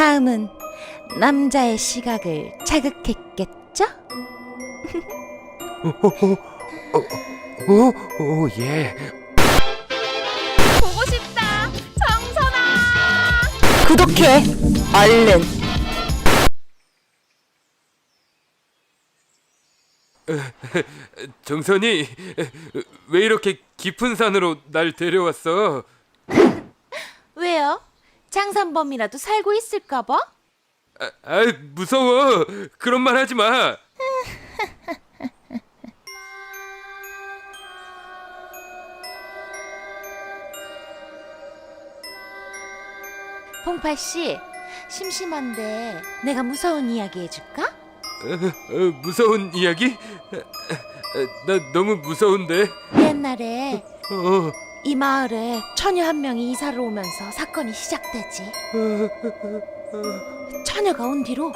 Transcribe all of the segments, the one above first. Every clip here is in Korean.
다음은 남자의 시각을 자극했겠죠? 오, 오, 예. 보고 싶다. 정선아. 구독해 얼른 정선이 왜 이렇게 깊은 산으로 날 데려왔어? 장산범이라도 살고 있을까 봐? 아, 아 무서워. 그런 말 하지 마. 봉팔 씨 심심한데 내가 무서운 이야기 해줄까? 어, 어, 무서운 이야기? 어, 어, 나 너무 무서운데. 옛날에 어, 이 마을에 처녀 한 명이 이사를 오면서 사건이 시작되지. 처녀가 온 뒤로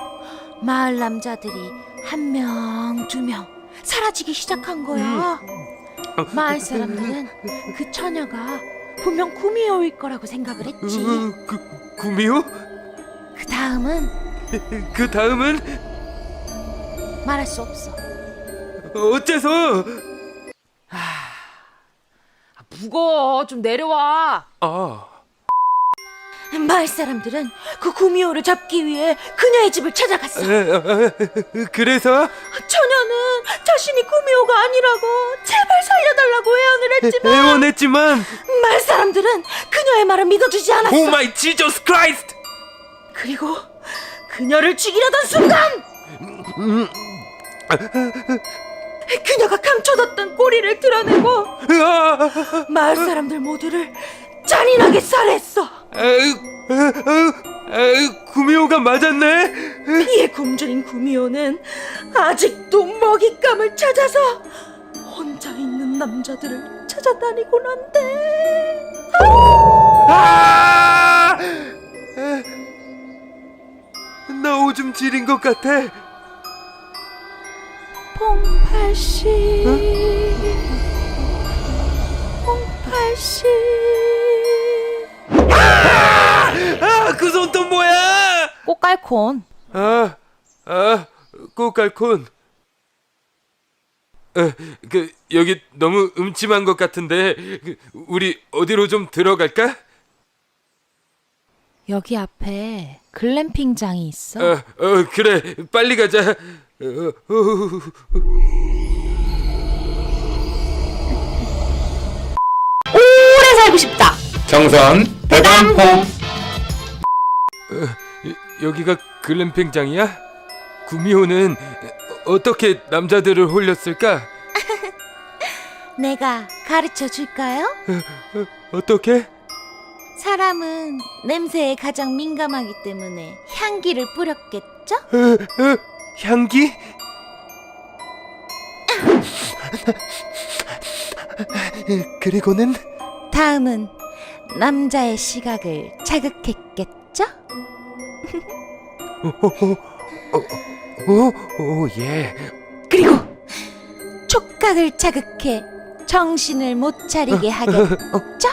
마을 남자들이 한 명, 두 명 사라지기 시작한 거야. 마을 사람들은 그 처녀가 분명 구미호일 거라고 생각을 했지. 어, 구, 구미호? 그 다음은? 그 다음은? 말할 수 없어. 어째서? 무거워. 좀 내려와. 아, 마을 사람들은 그 구미호를 잡기 위해 그녀의 집을 찾아갔어. 에, 그래서? 처녀는 자신이 구미호가 아니라고 제발 살려달라고 애원을 했지만 애원했지만? 마을 사람들은 그녀의 말을 믿어주지 않았어. 오 마이 지저스 크라이스트! 그리고 그녀를 죽이려던 순간 그녀가 감춰뒀던 꼬리를 드러내고 으아! 마을 사람들 모두를 잔인하게 살해했어 구미호가 맞았네. 피에 굶주린 구미호는 아직도 먹잇감을 찾아서 혼자 있는 남자들을 찾아다니곤 한대 아! 나 오줌 지린 것 같아. 봉팔씨 봉팔씨 아, 그 손 또 뭐야? 꽃갈콘 아, 아, 꽃갈콘. 어, 그 여기 너무 음침한 것 같은데 그, 우리 어디로 좀 들어갈까? 여기 앞에 글램핑장이 있어 어, 어, 그래, 빨리 가자. 어, 어, 어. 오래 살고 싶다 정선 대담포 여- 여기가 글램핑장이야? 구미호는 어떻게 남자들을 홀렸을까? 내가 가르쳐 줄까요? 어떻게? 사람은 냄새에 가장 민감하기 때문에 향기를 뿌렸겠죠? 어, 어, 향기? 그리고는 다음은 남자의 시각을 자극했겠죠? 오, 오, 예. 그리고 촉각을 자극해 정신을 못 차리게 하겠죠?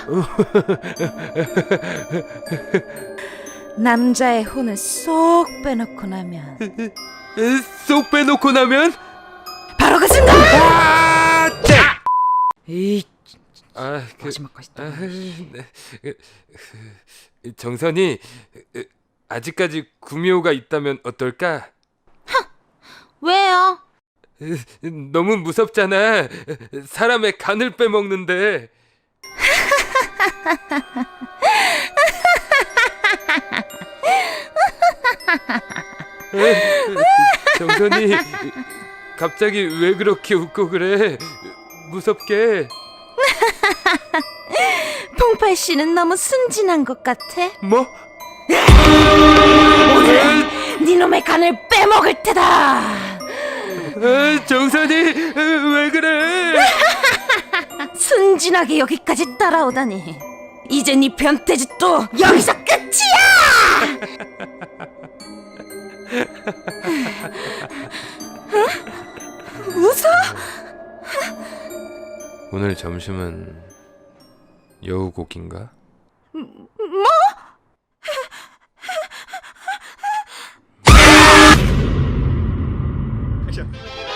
남자의 혼을 쏙 빼놓고 나면 에, 쏙 빼놓고 나면 바로 그 순간 아, 짜! 에이, 아, 그, 마지막까지 또. 아, 네. 정선이 그, 아직까지 구미호가 있다면 어떨까? 왜요? 너무 무섭잖아. 사람의 간을 빼먹는데. 정선이 갑자기 왜 그렇게 웃고 그래? 무섭게. 봉팔 씨는 너무 순진한 것 같아. 뭐? 니놈의 간을 빼먹을 테다. 아, 정선이 왜 그래? 순진하게 여기까지 따라오다니. 이제 네 변태짓도 여기서 끝이야. 오늘 점심은 여우고기인가? 뭐?